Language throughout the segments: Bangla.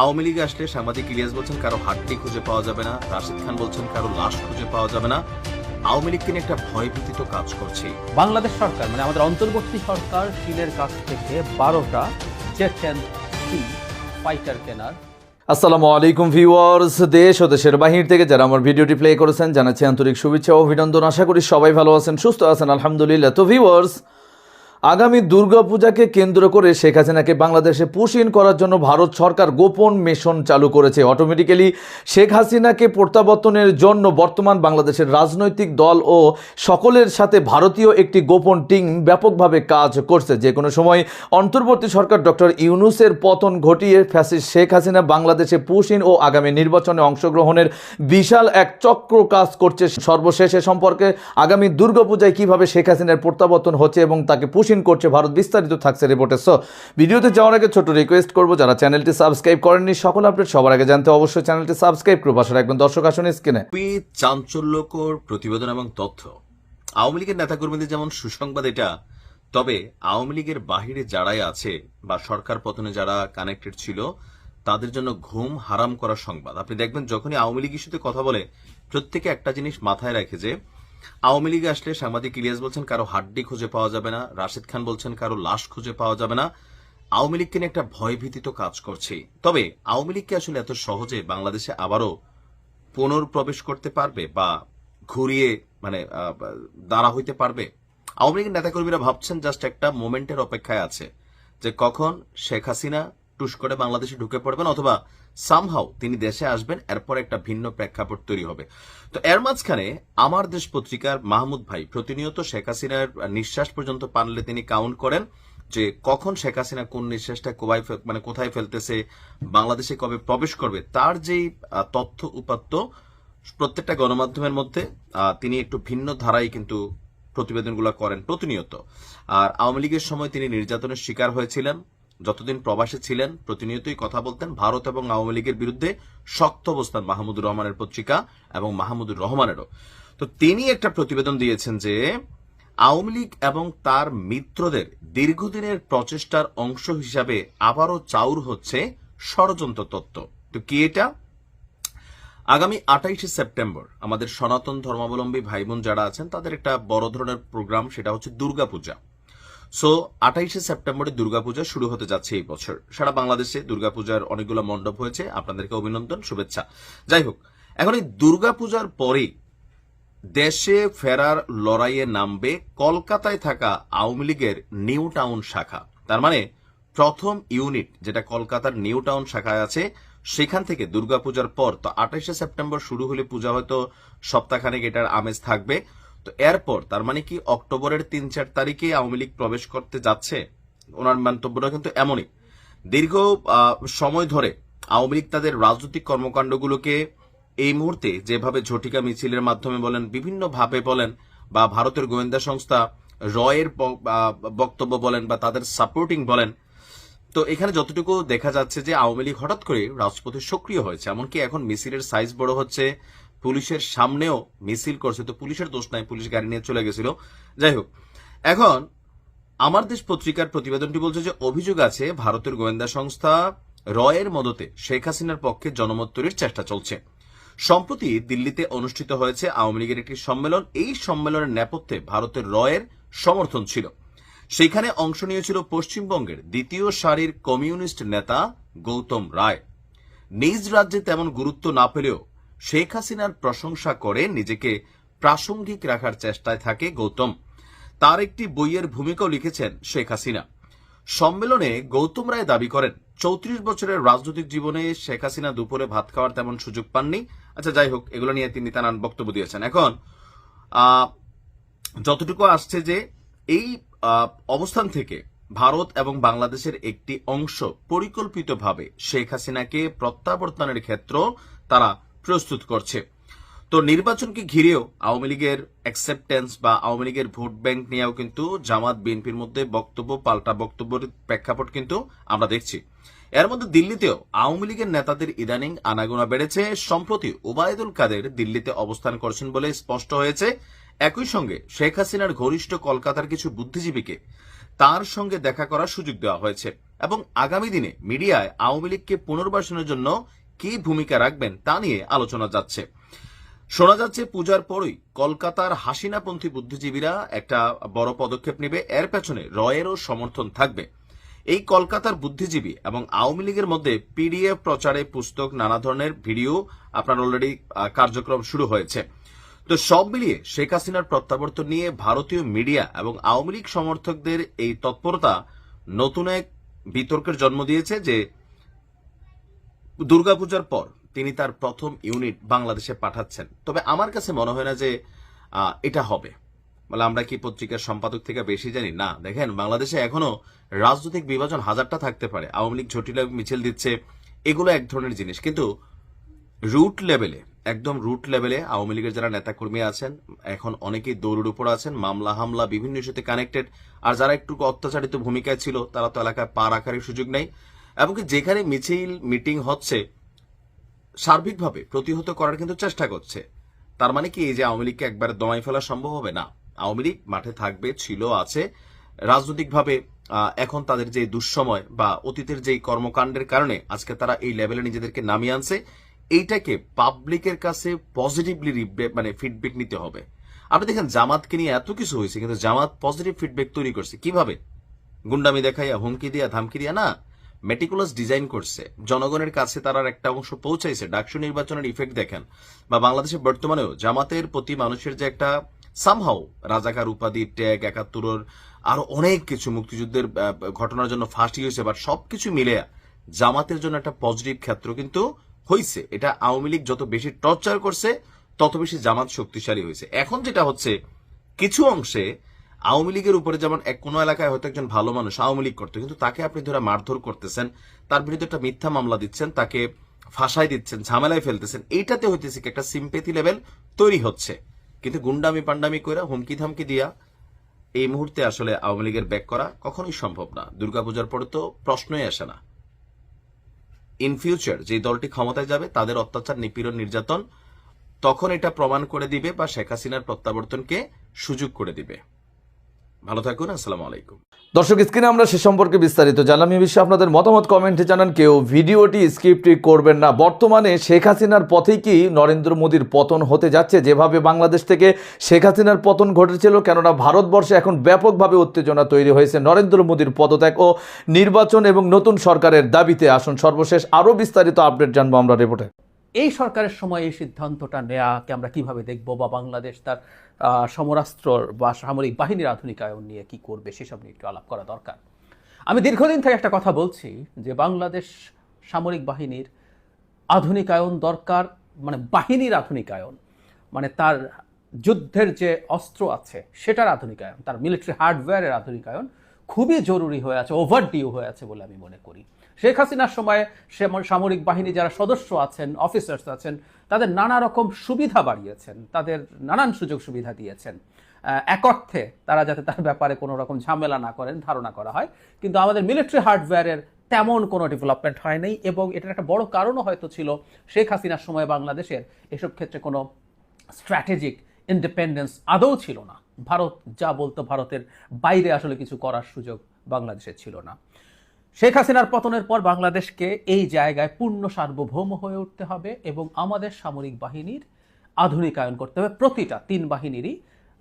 আওয়ামী লীগে আসলে সাংবাদিক ইলিয়াস বলছেন কারও হাড্ডি খুঁজে পাওয়া যাবে না রাশিদ খান বলছেন কারও লাশ খুঁজে পাওয়া যাবে না। আওয়ামী লীগকে নিয়ে একটা ভয়ভীতি তো কাজ করছে। বাংলাদেশ সরকার মানে আমাদের অন্তর্বর্তী সরকার চীনের কাছ থেকে বারোটা জেট ফাইটার কেনার। আসসালামু আলাইকুম ভিউয়ার্স দেশ ও দেশের বাহির থেকে যারা আমার ভিডিওটি প্লে করেছেন জানাচ্ছি আন্তরিক শুভেচ্ছা ও অভিনন্দন। আশা করি সবাই ভালো আছেন সুস্থ আছেন আলহামদুলিল্লাহ। তো ভিউয়ার্স আগামী দুর্গাপূজাকে কেন্দ্র করে শেখ হাসিনাকে বাংলাদেশে পুশিন করার জন্য ভারত সরকার গোপন মিশন চালু করেছে। অটোমেটিক্যালি শেখ হাসিনাকে প্রত্যাবর্তনের জন্য বর্তমান বাংলাদেশের রাজনৈতিক দল ও সকলের সাথে ভারতীয় একটি গোপন টিম ব্যাপকভাবে কাজ করছে। যে কোনো সময় অন্তর্বর্তী সরকার ডক্টর ইউনুসের পতন ঘটিয়ে ফ্যাসিস্ট শেখ হাসিনা বাংলাদেশে পুশিন ও আগামী নির্বাচনে অংশগ্রহণের বিশাল এক চক্র কাজ করছে। সর্বশেষে সম্পর্কে আগামী দুর্গাপূজায় কীভাবে শেখ হাসিনার প্রত্যাবর্তন হচ্ছে এবং তাকে পুশিন করছে ভারত, বিস্তারিত থাকছে রিপোর্টে সো ভিডিওতে যাওয়ার আগে ছোট রিকোয়েস্ট করব, যারা চ্যানেলটি সাবস্ক্রাইব করেননি, সকল আপডেট সবার আগে জানতে অবশ্যই চ্যানেলটি সাবস্ক্রাইব করে পাশে রাখবেন দর্শক আসুন স্ক্রিনে চাঞ্চল্যকর প্রতিবেদন এবং তথ্য। আওয়ামী লীগের নেতাকর্মীদের যেমন সুসংবাদ এটা, তবে আওয়ামী লীগের বাহিরে যারাই আছে বা সরকার পতনে যারা কানেক্টেড ছিল, তাদের জন্য ঘুম হারাম করার সংবাদ। আপনি দেখবেন, যখনই আওয়ামী লীগ ইস্যুতে কথা বলে, প্রত্যেকে একটা জিনিস মাথায় রাখে যে আওয়ামী লীগে আসলে সাংবাদিক ইলিয়াস বলছেন, কারও হাড্ডি খুঁজে পাওয়া যাবে না। রাশিদ খান বলছেন, কারও লাশ খুঁজে পাওয়া যাবে না। আওয়ামী লীগকে নিয়ে একটা ভয়ভীতি তো কাজ করছে। তবে আওয়ামী লীগকে আসলে এত সহজে বাংলাদেশে আবারও পুনর্প্রবেশ করতে পারবে বা ঘুরিয়ে মানে দাঁড়া হইতে পারবে? আওয়ামী লীগের নেতাকর্মীরা ভাবছেন, জাস্ট একটা মোমেন্টের অপেক্ষায় আছে যে কখন শেখ হাসিনা টুস করে বাংলাদেশে ঢুকে পড়বেন অথবা সামহাও তিনি দেশে আসবেন, এরপর একটা ভিন্ন প্রেক্ষাপট তৈরি হবে। তো এর মাঝখানে আমার দেশ পত্রিকার মাহমুদ ভাই প্রতিনিয়ত শেখ হাসিনার নিঃশ্বাস পর্যন্ত পানলে তিনি কাউন্ট করেন যে কখন শেখ হাসিনা কোন নিঃশ্বাসটা কোবাই মানে কোথায় ফেলতেছে, বাংলাদেশে কবে প্রবেশ করবে, তার যেই তথ্য উপাত্ত প্রত্যেকটা গণমাধ্যমের মধ্যে তিনি একটু ভিন্ন ধারায় কিন্তু প্রতিবেদনগুলো করেন প্রতিনিয়ত। আর আওয়ামী লীগের সময় তিনি নির্যাতনের শিকার হয়েছিলেন। যতদিন প্রবাসে ছিলেন, প্রতিনিয়তই কথা বলতেন ভারত এবং আওয়ামী লীগের বিরুদ্ধে শক্ত অবস্থান মাহমুদুর রহমানের পত্রিকা এবং মাহমুদুর রহমানেরও। তো তিনি একটা প্রতিবেদন দিয়েছেন যে, আওয়ামী লীগ এবং তার মিত্রদের দীর্ঘদিনের প্রচেষ্টার অংশ হিসাবে আবারও চাউর হচ্ছে ষড়যন্ত্র তত্ত্ব। তো কি এটা? আগামী আঠাইশে সেপ্টেম্বর আমাদের সনাতন ধর্মাবলম্বী ভাই বোন যারা আছেন, তাদের একটা বড় ধরনের প্রোগ্রাম, সেটা হচ্ছে দুর্গাপূজা। সো আঠাইশে সেপ্টেম্বরে দুর্গাপূজা শুরু হতে যাচ্ছে এই বছর। সারা বাংলাদেশে দুর্গাপূজার অনেকগুলো মণ্ডপ হয়েছে। আপনাদেরকে অভিনন্দন, শুভেচ্ছা। যাই হোক, এখন এই দুর্গাপূজার পরেই দেশে ফেরার লড়াইয়ে নামবে কলকাতায় থাকা আওয়ামী লীগের নিউ টাউন শাখা। তার মানে প্রথম ইউনিট যেটা কলকাতার নিউ টাউন শাখায় আছে, সেখান থেকে দুর্গাপূজার পর তো আঠাইশে সেপ্টেম্বর শুরু হলে পূজা হয়তো সপ্তাহখানেক এটার আমেজ থাকবে। তো এরপর তার মানে কি অক্টোবরের তিন চার তারিখে আওয়ামী লীগ প্রবেশ করতে যাচ্ছে? ওনার মন্তব্যটা কিন্তু এমনই। দীর্ঘ সময় ধরে আওয়ামী লীগ তাদের রাজনৈতিক কর্মকাণ্ডগুলোকে এই মুহূর্তে যেভাবে ঝটিকা মিছিলের মাধ্যমে বলেন বিভিন্ন ভাবে বলেন, বা ভারতের গোয়েন্দা সংস্থা রয়ের বক্তব্য বলেন, বা তাদের সাপোর্টিং বলেন, তো এখানে যতটুকু দেখা যাচ্ছে যে আওয়ামী লীগ হঠাৎ করে রাজপথে সক্রিয় হয়েছে। এমনকি এখন মিছিলের সাইজ বড় হচ্ছে পুলিশের সামনেও মিছিল করছে, তো পুলিশের দোষ নাই, পুলিশ গাড়ি নিয়ে চলে গেছিল। যাই হোক, এখন আমার দেশ পত্রিকার প্রতিবেদনটি বলছে যে অভিযোগ আছে, ভারতের গোয়েন্দা সংস্থা রয়ের মদতে শেখ হাসিনার পক্ষে জনমত তৈরির চেষ্টা চলছে। সম্প্রতি দিল্লিতে অনুষ্ঠিত হয়েছে আওয়ামী লীগের একটি সম্মেলন। এই সম্মেলনের নেপথ্যে ভারতের রয়ের সমর্থন ছিল। সেখানে অংশ নিয়েছিল পশ্চিমবঙ্গের দ্বিতীয় সারির কমিউনিস্ট নেতা গৌতম রায়। নিজ রাজ্যে তেমন গুরুত্ব না পেলেও শেখ হাসিনার প্রশংসা করে নিজেকে প্রাসঙ্গিক রাখার চেষ্টায় থাকে গৌতম। তার একটি বইয়ের ভূমিকাও লিখেছেন শেখ হাসিনা। সম্মেলনে গৌতম রায় দাবি করেন, চৌত্রিশ বছরের রাজনৈতিক জীবনে শেখ হাসিনা দুপুরে ভাত খাওয়ার তেমন সুযোগ পাননি। আচ্ছা যাই হোক, এগুলো নিয়ে তিনি নানান বক্তব্য দিয়েছেন। এখন যতটুকু আসছে যে এই অবস্থান থেকে ভারত এবং বাংলাদেশের একটি অংশ পরিকল্পিতভাবে শেখ হাসিনাকে প্রত্যাবর্তনের ক্ষেত্র তারা প্রস্তুত করছে। তো নির্বাচনকে ঘিরেও আওয়ামী লীগের অ্যাকসেপ্টেন্স বা আওয়ামী লীগের ভোট ব্যাংক নিয়েও কিন্তু জামাত, বিএনপির মধ্যে বক্তব্য, পাল্টা বক্তব্যের প্রেক্ষাপট কিন্তু আমরা দেখছি। এর মধ্যে দিল্লিতেও আওয়ামী লীগের নেতাদের ইদানিং আনাগোনা বেড়েছে। সম্প্রতি ওবায়দুল কাদের দিল্লিতে অবস্থান করছেন বলে স্পষ্ট হয়েছে। একই সঙ্গে শেখ হাসিনার ঘনিষ্ঠ কলকাতার কিছু বুদ্ধিজীবীকে তার সঙ্গে দেখা করার সুযোগ দেওয়া হয়েছে। এবং আগামী দিনে মিডিয়ায় আওয়ামী লীগকে পুনর্বাসনের জন্য কি ভূমিকা রাখবেন তা নিয়ে আলোচনা যাচ্ছে। শোনা যাচ্ছে পূজার পরই কলকাতার হাসিনাপন্থী বুদ্ধিজীবীরা একটা বড় পদক্ষেপ নেবে, এর পেছনে রয়েরও সমর্থন থাকবে। এই কলকাতার বুদ্ধিজীবী এবং আওয়ামী লীগের মধ্যে পিডিএফ প্রচারে পুস্তক, নানা ধরনের ভিডিও আপনার অলরেডি কার্যক্রম শুরু হয়েছে। তো সব মিলিয়ে শেখ হাসিনার প্রত্যাবর্তন নিয়ে ভারতীয় মিডিয়া এবং আওয়ামী লীগ সমর্থকদের এই তৎপরতা নতুন এক বিতর্কের জন্ম দিয়েছে যে দুর্গাপূজার পর তিনি তার প্রথম ইউনিট বাংলাদেশে পাঠাচ্ছেন। তবে আমার কাছে মনে হয় না যে এটা হবে। বলে আমরা কি পত্রিকার সম্পাদক থেকে বেশি জানি? না, দেখেন, বাংলাদেশে এখনও রাজনৈতিক বিভাজন হাজারটা থাকতে পারে। আওয়ামী লীগ ঝটিলা মিছিল দিচ্ছে, এগুলো এক ধরনের জিনিস। কিন্তু রুট লেভেলে, একদম রুট লেভেলে আওয়ামী লীগের যারা নেতাকর্মী আছেন, এখন অনেকেই দৌড়ের উপর আছেন, মামলা হামলা, বিভিন্ন ইস্যুতে কানেক্টেড আর যারা একটু অত্যাচারিত ভূমিকায় ছিল, তারা তো এলাকায় পা রাখার সুযোগ নেই। এমনকি যেখানে মিছিল, মিটিং হচ্ছে, সার্বিকভাবে প্রতিহত করার কিন্তু চেষ্টা করছে। তার মানে কি, এই যে আওয়ামী লীগকে একবারে দমাই ফেলা সম্ভব হবে? না। আওয়ামী লীগ মাঠে থাকবে, ছিল, আছে। রাজনৈতিকভাবে এখন তাদের যে দুঃসময় বা অতীতের যেই কর্মকাণ্ডের কারণে আজকে তারা এই লেভেলে নিজেদেরকে নামিয়ে আনছে, এইটাকে পাবলিকের কাছে পজিটিভলি মানে ফিডব্যাক নিতে হবে। আপনি দেখেন, জামাতকে নিয়ে এত কিছু হয়েছে, কিন্তু জামাত পজিটিভ ফিডব্যাক তৈরি করছে। কীভাবে? গুন্ডামি দেখাইয়া, হুমকি দিয়া, ধামকি দিয়া? না। মেটিকুলাস ডিজাইন করছে। জনগণের কাছে তার একটা অংশ পৌঁছাইছে। ডাকসু নির্বাচনের ইফেক্ট দেখেন। বা বাংলাদেশে বর্তমানেও জামাতের প্রতি মানুষের যে একটা সামহাও রাজাকার উপাধি ট্যাগ একাত্তরের আরও অনেক কিছু মুক্তিযুদ্ধের ঘটনার জন্য ফাঁসি হয়েছে বা সবকিছু মিলে জামাতের জন্য একটা পজিটিভ ক্ষেত্র কিন্তু হয়েছে এটা আওয়ামী লীগ যত বেশি টর্চার করছে, তত বেশি জামাত শক্তিশালী হয়েছে। এখন যেটা হচ্ছে, কিছু অংশে আওয়ামী লীগের উপরে যেমন এক কোনো এলাকায় হয়তো একজন ভালো মানুষ আওয়ামী লীগ করতো, কিন্তু তাকে আপনি ধরে মারধর করতেছেন, তার বিরুদ্ধে একটা মিথ্যা মামলা দিচ্ছেন, তাকে ফাঁসাই দিচ্ছেন, ঝামেলায় ফেলতেছেন, এইটাতে হইতেছে কি একটা সিম্পেথি লেভেল তৈরি হচ্ছে। কিন্তু গুন্ডামি পান্ডামি করে হুমকি ধামকি দিয়া এই মুহূর্তে আসলে আওয়ামী লীগের ব্যাক করা কখনোই সম্ভব না। দুর্গাপূজার পরে তো প্রশ্নই আসে না। ইন ফিউচার যে দলটি ক্ষমতায় যাবে, তাদের অত্যাচার, নিপীড়ন, নির্যাতন তখন এটা প্রমাণ করে দিবে বা শেখ হাসিনার প্রত্যাবর্তনকে সুযোগ করে দিবে। ভালো থাকুন আসসালামু আলাইকুম। দর্শক স্ক্রিনে আমরা সে সম্পর্কে বিস্তারিত জানলাম। এই বিষয়ে আপনাদের মতামত কমেন্টে জানান। কেউ ভিডিওটি স্ক্রিপ্টটি করবেন না। বর্তমানে শেখ হাসিনার পথেই কি নরেন্দ্র মোদীর পতন হতে যাচ্ছে? যেভাবে বাংলাদেশ থেকে শেখ হাসিনার পতন ঘটেছিল কেননা ভারতবর্ষে এখন ব্যাপকভাবে উত্তেজনা তৈরি হয়েছে নরেন্দ্র মোদীর পদত্যাগ ও নির্বাচন এবং নতুন সরকারের দাবিতে। আসুন সর্বশেষ আরও বিস্তারিত আপডেট জানব আমরা রিপোর্টে। এই সরকারের সময় এই সিদ্ধান্তটা নেয়াকে আমরা কীভাবে দেখব? বা বাংলাদেশ তার আহ, সমরাস্ত্রর বা সামরিক বাহিনীর আধুনিকায়ন নিয়ে কি করবে সেসব নিয়ে একটু আলাপ করা দরকার। আমি দীর্ঘদিন থেকে একটা কথা বলছি যে বাংলাদেশ সামরিক বাহিনীর আধুনিকায়ন দরকার মানে বাহিনীর আধুনিকায়ন মানে তার যুদ্ধের যে অস্ত্র আছে সেটার আধুনিকায়ন তার মিলিটারি হার্ডওয়্যারের আধুনিকায়ন খুবই জরুরি হয়ে আছে ওভার ডিউ হয়ে আছে বলে আমি মনে করি। শেখ হাসিনার সময়ে সামরিক বাহিনী যারা সদস্য আছেন অফিসার্স আছেন, তাদের নানা রকম সুবিধা বাড়িয়েছেন, তাদের নানান সুযোগ সুবিধা দিয়েছেন। এক অর্থে তারা যাতে তার ব্যাপারে কোনো রকম ঝামেলা না করেন, ধারণা করা হয়। কিন্তু আমাদের মিলিটারি হার্ডওয়্যারের তেমন কোনো ডেভেলপমেন্ট হয়নি এবং এটার একটা বড় কারণও হয়তো ছিল শেখ হাসিনার সময় বাংলাদেশের এসব ক্ষেত্রে কোনো স্ট্র্যাটেজিক ইন্ডিপেন্ডেন্স আদৌ ছিল না। ভারত যা বলতো, ভারতের বাইরে আসলে কিছু করার সুযোগ বাংলাদেশের ছিল না। শেখ হাসিনার পতনের পর বাংলাদেশকে এই জায়গায় পূর্ণ সার্বভৌম হয়ে উঠতে হবে এবং আমাদের সামরিক বাহিনীর আধুনিকায়ন করতে হবে। প্রতিটা তিন বাহিনীরই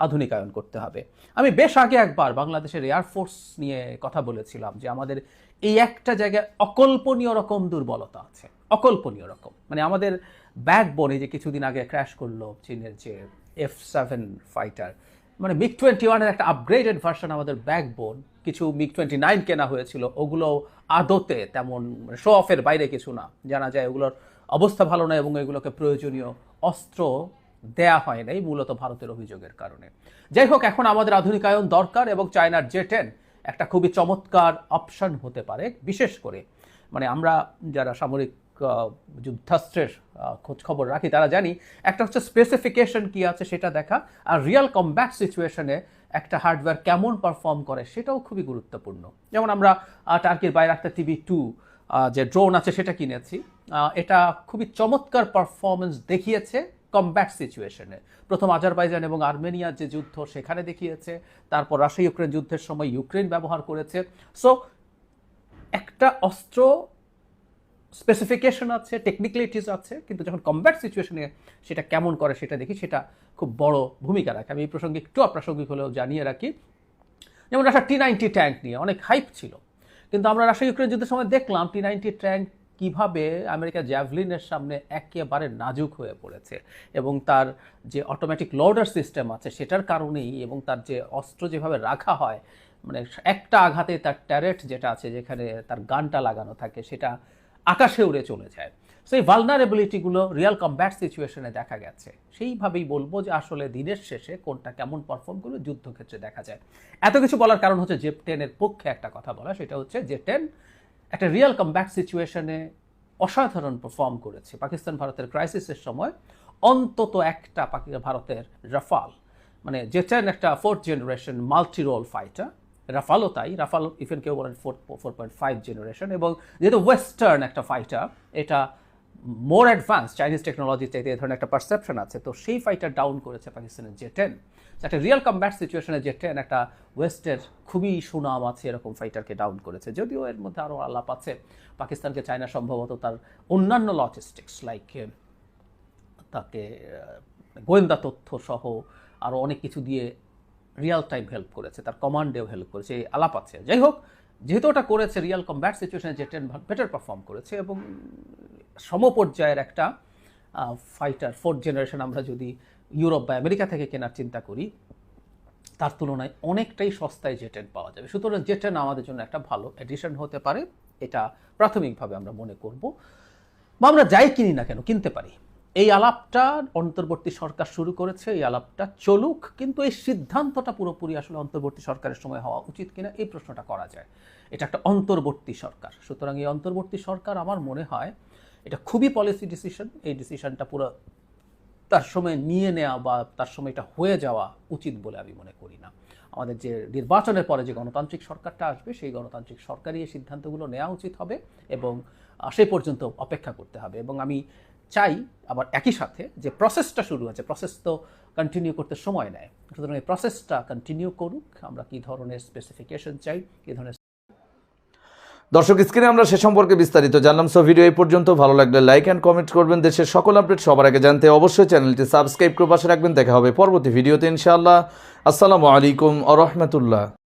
আধুনিকায়ন করতে হবে। আমি বেশ আগে একবার বাংলাদেশের এয়ারফোর্স নিয়ে কথা বলেছিলাম যে আমাদের এই একটা জায়গায় অকল্পনীয় রকম দুর্বলতা আছে। অকল্পনীয় রকম। মানে আমাদের ব্যাকবোনে যে কিছুদিন আগে ক্র্যাশ করল চীনের যে এফ সেভেন ফাইটার মানে মিগ টোয়েন্টি ওয়ানের একটা আপগ্রেডেড ভার্সন আমাদের ব্যাকবোন কিছু মিগ টোয়েন্টি নাইন কেনা হয়েছিল ওগুলো আদতে তেমন শো অফের বাইরে কিছু না। জানা যায় ওগুলোর অবস্থা ভালো না এবং এগুলোকে প্রয়োজনীয় অস্ত্র দেয়া হয় নাই, মূলত ভারতের অভিযোগের কারণে। যাই হোক, এখন আমাদের আধুনিকায়ন দরকার এবং চায়নার জে টেন একটা খুবই চমৎকার অপশন হতে পারে, বিশেষ করে মানে আমরা যারা সামরিক যুদ্ধাস্ত্রের খোঁজ খবর রাখি, তারা জানি একটা হচ্ছে স্পেসিফিকেশন কি আছে সেটা দেখা, আর রিয়েল কমব্যাট সিচুয়েশনে একটা হার্ডওয়্যার কেমন পারফর্ম করে সেটাও খুবই গুরুত্বপূর্ণ। যেমন আমরা টার্কির বাইরে একটা টিভি টু যে ড্রোন আছে সেটা কিনেছি। এটা খুবই চমৎকার পারফরমেন্স দেখিয়েছে কমব্যাট সিচুয়েশনে প্রথম আজারবাইজান এবং আর্মেনিয়ার যে যুদ্ধ সেখানে দেখিয়েছে, তারপর রাশিয়া ইউক্রেন যুদ্ধের সময় ইউক্রেন ব্যবহার করেছে। সো একটা অস্ত্র স্পেসিফিকেশন আছে টেকনিক্যালিটিস আছে, কিন্তু যখন কম্ব্যাট সিচুয়েশনে সেটা কেমন করে সেটা দেখি, সেটা খুব বড় ভূমিকা রাখে। আমি এই প্রসঙ্গে একটু অপ্রাসঙ্গিক হলেও জানিয়ে রাখি। যেমন রাশিয়ার টি নাইনটি ট্যাঙ্ক নিয়ে অনেক হাইপ ছিল, কিন্তু আমরা রাশিয়া ইউক্রেন যুদ্ধের সময় দেখলাম টি নাইনটি ট্যাঙ্ক কীভাবে আমেরিকা জ্যাভলিনের সামনে একেবারে নাজুক হয়ে পড়েছে এবং তার যে অটোমেটিক লোডার সিস্টেম আছে সেটার কারণেই এবং তার যে অস্ত্র যেভাবে রাখা হয় মানে একটা আঘাতে তার ট্যারেট যেটা আছে যেখানে তার গানটা লাগানো থাকে সেটা আকাশে উড়ে চলে যায়। সেই ভালনারেবিলিটিগুলো রিয়াল কম্ব্যাট সিচুয়েশনে দেখা গেছে। সেইভাবেই বলব যে আসলে দিনের শেষে কোনটা কেমন পারফর্ম করবে যুদ্ধক্ষেত্রে দেখা যায়। এত কিছু বলার কারণ হচ্ছে জেপ টেনের পক্ষে একটা কথা বলা, সেটা হচ্ছে যে টেন একটা রিয়াল কম্ব্যাট সিচুয়েশনে অসাধারণ পারফর্ম করেছে। পাকিস্তান ভারতের ক্রাইসিসের সময় অন্তত একটা ভারতের রাফাল মানে জেটেন একটা fourth generation multi role fighter রাফালও তাই রাফাল ইভেন কেউ বলেন four four point five generation এবং যেহেতু ওয়েস্টার্ন একটা ফাইটার এটা মোর অ্যাডভান্স চাইনিজ টেকনোলজি চাইতে এই ধরনের একটা পারসেপশন আছে, তো সেই ফাইটার ডাউন করেছে পাকিস্তানের জে টেন একটা রিয়েল কম্ব্যাট সিচুয়েশনে জে টেন একটা ওয়েস্টের খুবই সুনাম আছে, এরকম ফাইটারকে ডাউন করেছে। যদিও এর মধ্যে আরও আলাপ আছে, পাকিস্তানকে চায়না সম্ভবত তার অন্যান্য লজিস্টিক্স লাইক তাকে গোয়েন্দা তথ্য সহ আরও অনেক কিছু দিয়ে রিয়াল টাইম হেল্প করেছে, তার কমান্ডেও হেল্প করেছে, এই আলাপ আছে। যাই হোক, যেহেতু ওটা করেছে রিয়াল কম্ব্যাট সিচুয়েশনে যে টেন বেটার পারফর্ম করেছে এবং সমপর্যায়ের একটা ফাইটার ফোর্থ জেনারেশন আমরা যদি ইউরোপ বা আমেরিকা থেকে কেনার চিন্তা করি, তার তুলনায় অনেকটাই সস্তায় জেটেন পাওয়া যাবে। সুতরাং জেটেন আমাদের জন্য একটা ভালো এডিশন হতে পারে, এটা প্রাথমিকভাবে আমরা মনে করব। বা আমরা যাই কিনি না কেন, কিনতে পারি। এই আলাপটা অন্তর্বর্তী সরকার শুরু করেছে, এই আলাপটা চলুক, কিন্তু এই সিদ্ধান্তটা পুরোপুরি আসলে অন্তর্বর্তী সরকারের সময় হওয়া উচিত কিনা এই প্রশ্নটা করা যায়। এটা একটা অন্তর্বর্তী সরকার। সুতরাং এই অন্তর্বর্তী সরকার আমার মনে হয় এটা খুবই পলিসি ডিসিশন এই ডিসিশনটা পুরো তার সময় নিয়ে নেওয়া বা তার সময় এটা হয়ে যাওয়া উচিত বলে আমি মনে করি না। আমাদের যে নির্বাচনের পরে যে গণতান্ত্রিক সরকারটা আসবে, সেই গণতান্ত্রিক সরকারই এই সিদ্ধান্তগুলো নেওয়া উচিত হবে এবং সেই পর্যন্ত অপেক্ষা করতে হবে। এবং আমি চাই আবার একই সাথে যে প্রসেসটা শুরু হয়েছে প্রসেস তো কন্টিনিউ করতে সময় নেয়। সুতরাং এই প্রসেসটা কন্টিনিউ করুক, আমরা কী ধরনের স্পেসিফিকেশন চাই, কী ধরনের দর্শক স্ক্রিনে আমরা সে সম্পর্কে বিস্তারিত জানলাম। সো ভিডিও এই পর্যন্ত, ভালো লাগলে লাইক অ্যান্ড কমেন্ট করবেন। দেশের সকল আপডেট সবার আগে জানতে অবশ্যই চ্যানেলটি সাবস্ক্রাইব করে পাশে রাখবেন। দেখা হবে পরবর্তী ভিডিওতে ইনশাআল্লাহ। আসসালামু আলাইকুম আ রহমতুল্লাহ।